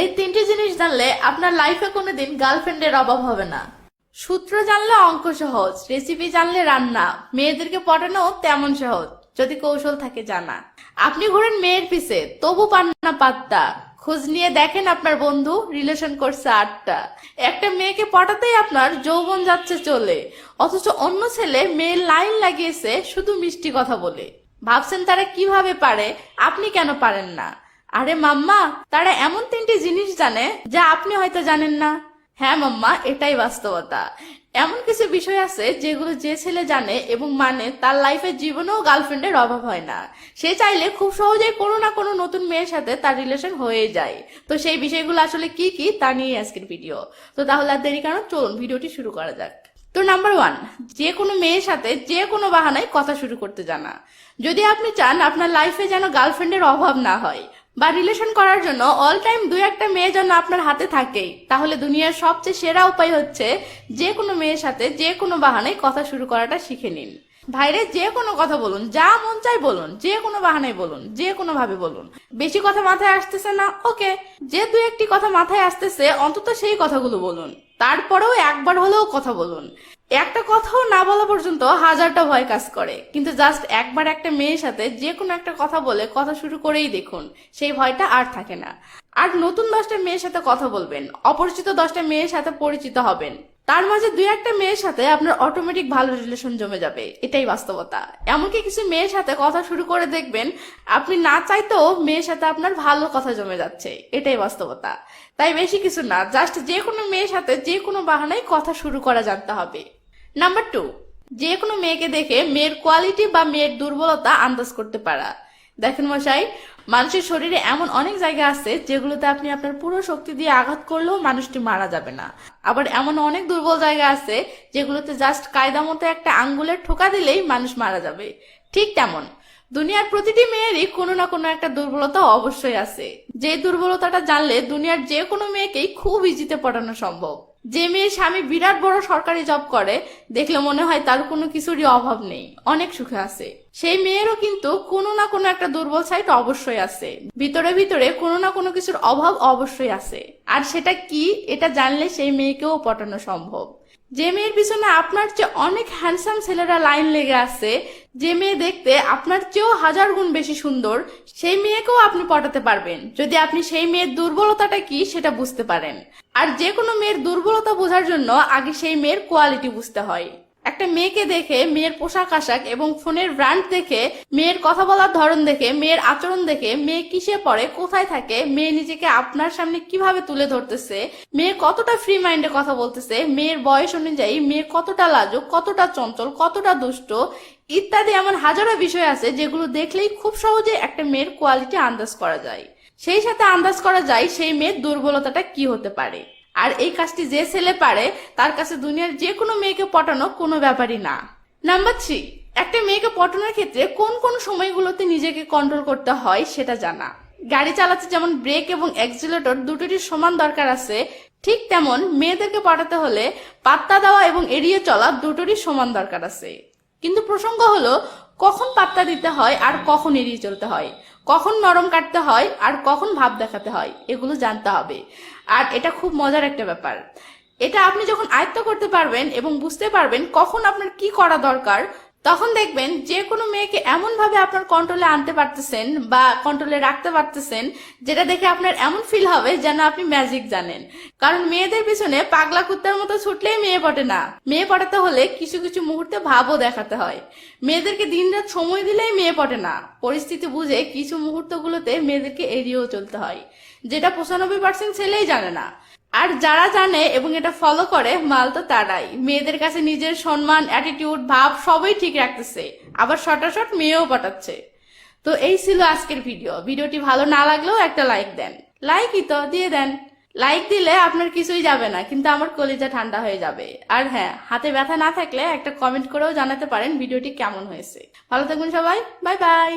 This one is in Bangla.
এই তিনটি জিনিস জানলে আপনার লাইফে কোনোদিন গার্লফ্রেন্ডের অভাব হবে না। সূত্র জানলে অঙ্ক সহজ রেসিপি জানলে রান্না, মেয়েদেরকে পটানো তেমন সহজ, যদি কৌশল থাকে জানা। আপনি ঘোরেন মেয়ের পিছে, তবু পান না পাত্তা। খোঁজ নিয়ে দেখেন আপনার বন্ধু রিলেশন করছে আটটা। একটা মেয়েকে পটাতেই আপনার যৌবন যাচ্ছে চলে, অথচ অন্য ছেলে মেয়ের লাইন লাগিয়েছে শুধু মিষ্টি কথা বলে। ভাবছেন তারা কীভাবে পারে, আপনি কেন পারেন না? আরে মাম্মা, তারা এমন তিনটি জিনিস জানে যা আপনি হয়তো জানেন না। হ্যাঁ মাম্মা, এটাই বাস্তবতা। এমন কিছু বিষয় আছে যেগুলো যে ছেলে জানে এবং মানে তার লাইফের জীবনেও গার্লফ্রেন্ডের অভাব হয় না। সে চাইলে খুব সহজেই কোনো না কোনো নতুন মেয়ের সাথে তার রিলেশন হয়ে যায়। তো সেই বিষয়গুলো আসলে কি কি তা নিয়ে আজকের ভিডিও তো তাহলে আর দেরি কারণ চলুন ভিডিওটি শুরু করা যাক। তো নাম্বার ওয়ান যে কোনো মেয়ের সাথে যে কোনো বাহানায় কথা শুরু করতে জানা। যদি আপনি চান আপনার লাইফে যেন গার্লফ্রেন্ডের অভাব না হয় বা রিলেশন করার জন্য অল টাইম দু একটা মেয়ে যেন আপনার হাতে থাকেই। তাহলে দুনিয়ার সবচেয়ে সেরা উপায় হচ্ছে যে কোনো মেয়ের সাথে যে কোনো বাহানায় কথা শুরু করাটা শিখে নিন। ভাইরে, যে কোনো কথা বলুন, যা মন চাই বলুন, যে কোনো বাহানায় বলুন, যে কোনো ভাবে বলুন। বেশি কথা মাথায় আসতেছে না? ওকে যে দু একটি কথা মাথায় আসতেছে, অন্তত সেই কথাগুলো বলুন। তারপরেও একবার হলেও কথা বলুন। একটা কথাও না বলা পর্যন্ত হাজারটা ভয় কাজ করে। কিন্তু জাস্ট একবার একটা মেয়ের সাথে যে কোনো একটা কথা বলে কথা শুরু করেই দেখুন, সেই ভয়টা আর থাকে না। আর নতুন দশটা মেয়ের সাথে কথা বলবেন, অপরিচিত দশটা মেয়ের সাথে পরিচিত হবেন। তার মাঝে দুই একটা মেয়ের সাথে আপনার অটোমেটিক ভালো রিলেশন জমে যাবে, এটাই বাস্তবতা। এমনকি কিছু মেয়ের সাথে কথা শুরু করে দেখবেন, আপনি না চাইতেও মেয়ের সাথে আপনার ভালো কথা জমে যাচ্ছে, এটাই বাস্তবতা। তাই বেশি কিছু না জাস্ট যে কোনো মেয়ের সাথে যে কোনো বাহানায় কথা শুরু করা জানতে হবে। নাম্বার টু যে কোনো মেয়েকে দেখে মেয়ের কোয়ালিটি বা মেয়ের দুর্বলতা আন্দাজ করতে পারা। দেখেন মশাই, মানুষের শরীরে এমন অনেক জায়গা আছে যেগুলোতে আপনি আপনার পুরো শক্তি দিয়ে আঘাত করলেও মানুষটি মারা যাবে না। আবার এমন অনেক দুর্বল জায়গা আছে যেগুলোতে জাস্ট কায়দা মতো একটা আঙ্গুলের ঠোকা দিলেই মানুষ মারা যাবে। ঠিক তেমন, দুনিয়ার প্রতিটি মেয়েরই কোনো না কোনো একটা দুর্বলতা অবশ্যই আছে। যে দুর্বলতাটা জানলে দুনিয়ার যে কোনো মেয়েকেই খুব ইজিতে পড়ানো সম্ভব। যে মেয়ের স্বামী বিরাট বড় সরকারি জব করে, দেখলে মনে হয় তার কোনো কিছুরই অভাব নেই। অনেক সুখে আছে। সেই মেয়েরও কিন্তু কোনো না কোনো একটা দুর্বল সাইট অবশ্যই আছে। ভিতরে ভিতরে কোনো না কোনো কিছুর অভাব অবশ্যই আছে। আর সেটা কি, এটা জানলে সেই মেয়েকেও পটানো সম্ভব। যে মেয়ের পিছনে আপনার চেয়ে অনেক হ্যান্ডসাম ছেলেরা লাইন লেগে আছে, যে মেয়ে দেখতে আপনার চেয়েও হাজার গুণ বেশি সুন্দর, সেই মেয়েকেও আপনি পটাতে পারবেন। যদি আপনি সেই মেয়ের দুর্বলতাটা কি, সেটা বুঝতে পারেন। আর যে কোনো মেয়ের দুর্বলতা বোঝার জন্য আগে সেই মেয়ের কোয়ালিটি বুঝতে হয়। একটা মেয়েকে দেখে মেয়ের পোশাক আশাক এবং ফোনের ব্র্যান্ড দেখে মেয়ের কথা বলার ধরন দেখে, মেয়ের আচরণ দেখে, মেয়ে কিসে পড়ে, কোথায় থাকে, মেয়ে নিজেকে আপনার সামনে কীভাবে তুলে ধরতেছে, মেয়ে কতটা ফ্রি মাইন্ডে কথা বলতেছে, মেয়ের বয়স অনুযায়ী মেয়ে কতটা লাজুক, কতটা চঞ্চল, কতটা দুষ্ট, ইত্যাদি এমন হাজারো বিষয় আছে যেগুলো দেখলেই খুব সহজে একটা মেয়ের কোয়ালিটি আন্দাজ করা যায়। সেই সাথে আন্দাজ করা যায় সেই মেয়ের দুর্বলতাটা কি হতে পারে। আর এই কাজটি যে ছেলে পারে, তার কাছে দুনিয়ার যে কোনো মেয়েকে পটানো কোনো ব্যাপারই না। নাম্বার থ্রি একটা মেয়েকে পটানোর ক্ষেত্রে কোন কোন সময়গুলোতে নিজেকে কন্ট্রোল করতে হয় সেটা জানা। গাড়ি চালাতে যেমন ব্রেক এবং অ্যাক্সিলেটর দুটোরই সমান দরকার আছে, ঠিক তেমন মেয়েদেরকে পটাতে হলে পাত্তা দেওয়া এবং এড়িয়ে চলা দুটোরই সমান দরকার আছে। কিন্তু প্রসঙ্গ হলো, কখন পাত্তা দিতে হয় আর কখন এড়িয়ে চলতে হয়? কখন নরম কাটতে হয় আর কখন ভাব দেখাতে হয়, এগুলো জানতে হবে। আর এটা খুব মজার একটা ব্যাপার। এটা আপনি যখন আয়ত্ত করতে পারবেন এবং বুঝতে পারবেন কখন আপনার কি করা দরকার তখন দেখবেন যে কোনো মেয়েকে এমন ভাবে আপনার কন্ট্রোলে আনতে পারতেছেন বা কন্ট্রোলে রাখতে পারতেছেন, যেটা দেখে আপনার এমন ফিল হবে যেন আপনি ম্যাজিক জানেন। কারণ মেয়েদের পিছনে পাগলা কুত্তার মতো ছুটলেই মেয়ে পটে না। মেয়ে পটাতে হলে কিছু কিছু মুহূর্তে ভাবও দেখাতে হয়। মেয়েদেরকে দিনরাত সময় দিলেই মেয়ে পটে না। পরিস্থিতি বুঝে কিছু মুহূর্তগুলোতে মেয়েদেরকে এড়িয়েও চলতে হয়, যেটা পঁচানব্বই পার্সেন্ট ছেলেই জানে না। আর যারা জানে এবং এটা ফলো করে, মাল তো তারাই। মেয়েদের কাছে নিজের সম্মান অ্যাটিটিউড ভাব সবই ঠিক রাখতেছে। আবার শটাশট মেয়েও পাঠাচ্ছে। তো এই ছিল আজকের ভিডিও ভিডিওটি ভালো না লাগলেও একটা লাইক দেন। লাইকই তো, দিয়ে দেন। লাইক দিলে আপনার কিছুই যাবে না, কিন্তু আমার কলিজা ঠান্ডা হয়ে যাবে। আর হ্যাঁ হাতে ব্যথা না থাকলে একটা কমেন্ট করেও জানাতে পারেন ভিডিওটি কেমন হয়েছে। ভালো থাকবেন সবাই। Bye bye